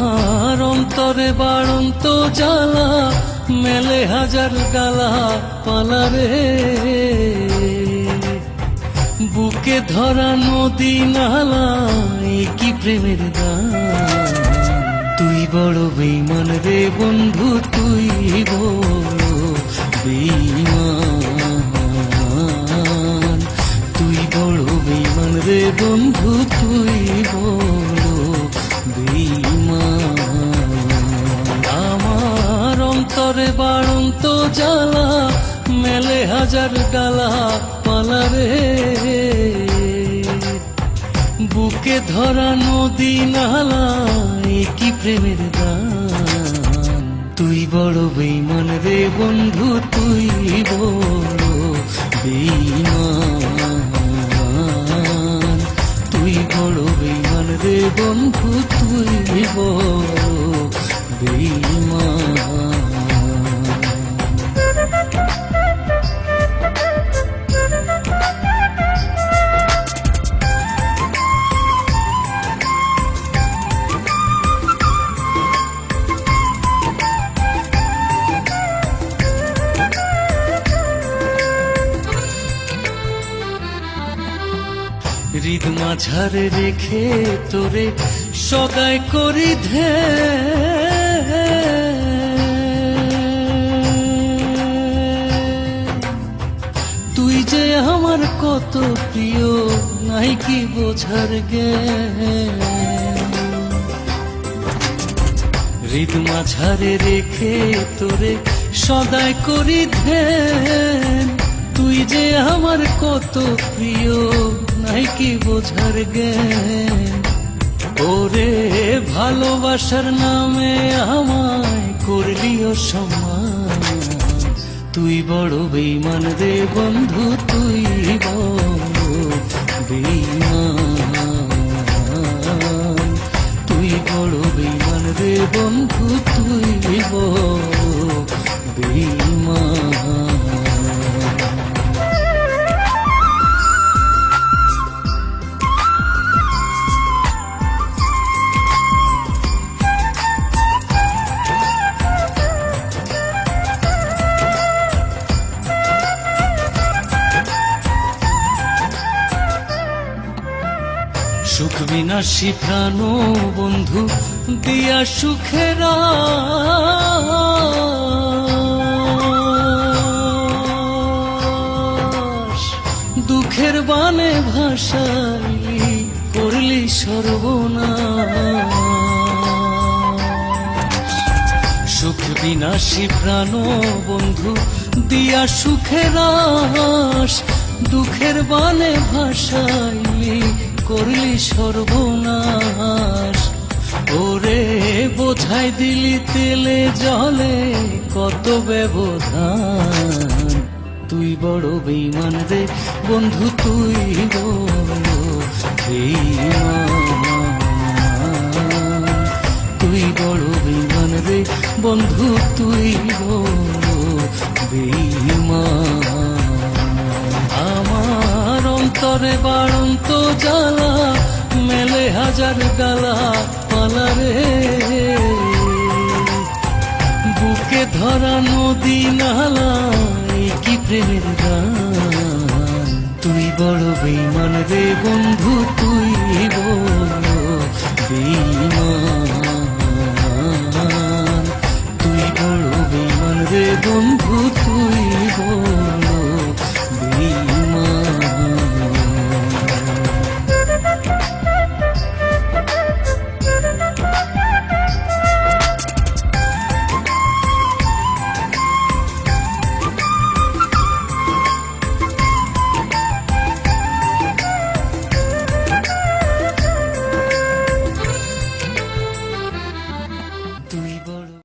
আমার অন্তরে বাড়ন্ত জ্বালা, মেলে হাজার গালা পালা রে। বুকে ধরা নদী নালা কি প্রেমের গান। তুই বড় বেইমান রে বন্ধু, তুই বল বাড়ন্ত জ্বালা, মেলে হাজার গালা পালারে বুকে ধরা নদী নালা কি প্রেমের গান। তুই বড় বেইমান রে বন্ধু, তুই বড় বেইমান। তুই বড় বেইমান রে বন্ধু, তুই বড় বেইমান। হৃদ রেখে তোরে সগাই করি ধে। তুই যে আমার কত প্রিয়, নাই কি বোঝার গে হৃদ মাঝারে রেখে তোরে সদাই করি ধ্যান তুই যে আমার কত প্রিয়, নাই কি বোঝার গে ওরে, ভালোবাসার নামে আমায় করলিও সম্মান তুই বড় বেইমান রে বন্ধু, তুই বড়। বেইমান সুখ বিনাশী প্রাণ বন্ধু, দিয়া সুখেরা দুঃখের বানে ভাসাইলি, করলি সর্বনাশ। সুখ বিনাশী প্রাণ বন্ধু, দিয়া সুখের দুঃখের বানে ভাসাইলি করলি সর্বনাশ। ওরে, বোঝাই দিলি তেলে জলে কত ব্যবধান। তুই বড় বেইমান রে, বন্ধু তুই তুই বড় বেইমান রে, বন্ধু তুই বড় বেইমান করে বাড়ন্ত জ্বালা, মেলে হাজার গালা পালা রে। বুকে ধরা নদী নালা কি প্রেমের গান? তুই বড় বেমান রে বন্ধু, তুই বেমান তুই বড় বেমান রে বন্ধু